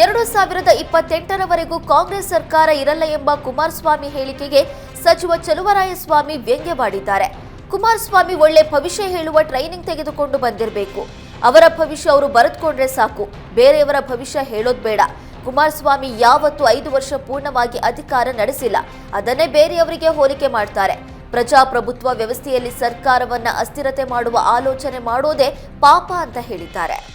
ಎರಡು ಸಾವಿರದ ಇಪ್ಪತ್ತೆಂಟರವರೆಗೂ ಕಾಂಗ್ರೆಸ್ ಸರ್ಕಾರ ಇರಲ್ಲ ಎಂಬ ಕುಮಾರಸ್ವಾಮಿ ಹೇಳಿಕೆಗೆ ಸಚಿವ ಚಲುವರಾಯಸ್ವಾಮಿ ವ್ಯಂಗ್ಯವಾಡಿದ್ದಾರೆ ಕುಮಾರಸ್ವಾಮಿ ಒಳ್ಳೆ ಭವಿಷ್ಯ ಹೇಳುವ ಟ್ರೈನಿಂಗ್ ತೆಗೆದುಕೊಂಡು ಬಂದಿರಬೇಕು. ಅವರ ಭವಿಷ್ಯ ಅವರು ಬರೆದುಕೊಂಡ್ರೆ ಸಾಕು. ಬೇರೆಯವರ ಭವಿಷ್ಯ ಹೇಳೋದು ಬೇಡ. ಕುಮಾರಸ್ವಾಮಿ ಯಾವತ್ತೂ ಐದು ವರ್ಷ ಪೂರ್ಣವಾಗಿ ಅಧಿಕಾರ ನಡೆಸಿಲ್ಲ. ಅದನ್ನೇ ಬೇರೆಯವರಿಗೆ ಹೋಲಿಕೆ ಮಾಡ್ತಾರೆ. ಪ್ರಜಾಪ್ರಭುತ್ವ ವ್ಯವಸ್ಥೆಯಲ್ಲಿ ಸರ್ಕಾರವನ್ನ ಅಸ್ಥಿರತೆ ಮಾಡುವ ಆಲೋಚನೆ ಮಾಡೋದೇ ಪಾಪ ಅಂತ ಹೇಳಿದ್ದಾರೆ.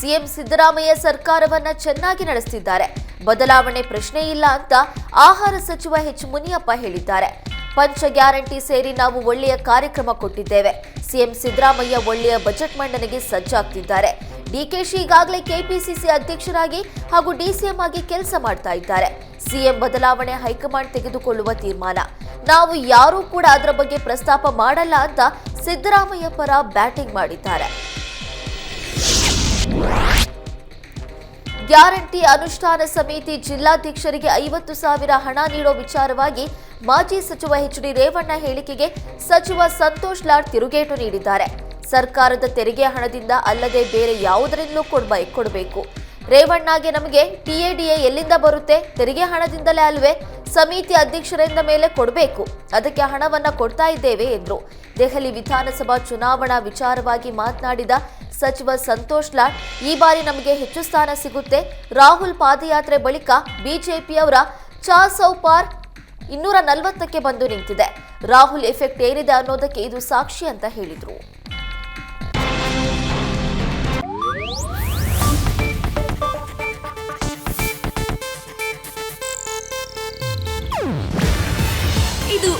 ಸಿಎಂ ಸಿದ್ದರಾಮಯ್ಯ ಸರ್ಕಾರವನ್ನ ಚೆನ್ನಾಗಿ ನಡೆಸುತ್ತಿದ್ದಾರೆ ಬದಲಾವಣೆ ಪ್ರಶ್ನೆ ಇಲ್ಲ ಅಂತ ಆಹಾರ ಸಚಿವ ಎಚ್ ಮುನಿಯಪ್ಪ ಹೇಳಿದ್ದಾರೆ. ಪಂಚ ಗ್ಯಾರಂಟಿ ಸೇರಿ ನಾವು ಒಳ್ಳೆಯ ಕಾರ್ಯಕ್ರಮ ಕೊಟ್ಟಿದ್ದೇವೆ. ಸಿಎಂ ಸಿದ್ದರಾಮಯ್ಯ ಒಳ್ಳೆಯ ಬಜೆಟ್ ಮಂಡನೆಗೆ ಸಜ್ಜಾಗ್ತಿದ್ದಾರೆ. ಡಿಕೆಶಿ ಈಗಾಗಲೇ ಕೆಪಿಸಿಸಿ ಅಧ್ಯಕ್ಷರಾಗಿ ಹಾಗೂ ಡಿಸಿಎಂ ಆಗಿ ಕೆಲಸ ಮಾಡ್ತಾ ಇದ್ದಾರೆ. ಸಿಎಂ ಬದಲಾವಣೆ ಹೈಕಮಾಂಡ್ ತೆಗೆದುಕೊಳ್ಳುವ ತೀರ್ಮಾನ. ನಾವು ಯಾರೂ ಕೂಡ ಅದರ ಬಗ್ಗೆ ಪ್ರಸ್ತಾಪ ಮಾಡಲ್ಲ ಅಂತ ಸಿದ್ದರಾಮಯ್ಯ ಪರ ಬ್ಯಾಟಿಂಗ್ ಮಾಡಿದ್ದಾರೆ. ಗ್ಯಾರಂಟಿ ಅನುಷ್ಠಾನ ಸಮಿತಿ ಜಿಲ್ಲಾಧ್ಯಕ್ಷರಿಗೆ ಐವತ್ತು ಸಾವಿರ ಹಣ ನೀಡೋ ವಿಚಾರವಾಗಿ ಮಾಜಿ ಸಚಿವ ಎಚ್ ಡಿ ರೇವಣ್ಣ ಹೇಳಿಕೆಗೆ ಸಚಿವ ಸಂತೋಷ್ ಲಾಡ್ ತಿರುಗೇಟು ನೀಡಿದ್ದಾರೆ. ಸರ್ಕಾರದ ತೆರಿಗೆ ಹಣದಿಂದ ಅಲ್ಲದೆ ಬೇರೆ ಯಾವುದರಿಂದಲೂ ಕೊಡ್ಬೈ, ಕೊಡಬೇಕು. ರೇವಣ್ಣಗೆ ನಮಗೆ ಟಿಎಡಿಎ ಎಲ್ಲಿಂದ ಬರುತ್ತೆ? ತೆರಿಗೆ ಹಣದಿಂದಲೇ ಅಲ್ವೇ? ಸಮಿತಿ ಅಧ್ಯಕ್ಷರಿಂದ ಮೇಲೆ ಕೊಡಬೇಕು. ಅದಕ್ಕೆ ಹಣವನ್ನ ಕೊಡ್ತಾ ಇದ್ದೇವೆ ಎಂದರು. ದೆಹಲಿ ವಿಧಾನಸಭಾ ಚುನಾವಣಾ ವಿಚಾರವಾಗಿ ಮಾತನಾಡಿದ ಸಚಿವ ಸಂತೋಷ್ ಲಾಡ್ ಈ ಬಾರಿ ನಮಗೆ ಹೆಚ್ಚು ಸ್ಥಾನ ಸಿಗುತ್ತೆ. ರಾಹುಲ್ ಪಾದಯಾತ್ರೆ ಬಳಿಕ ಬಿಜೆಪಿಯವರ ಚಾ ಸೌಪಾರ್ ಇನ್ನೂರ ನಲವತ್ತಕ್ಕೆ ಬಂದು ನಿಂತಿದೆ. ರಾಹುಲ್ ಎಫೆಕ್ಟ್ ಏನಿದೆ ಅನ್ನೋದಕ್ಕೆ ಇದು ಸಾಕ್ಷಿ ಅಂತ ಹೇಳಿದ್ರು.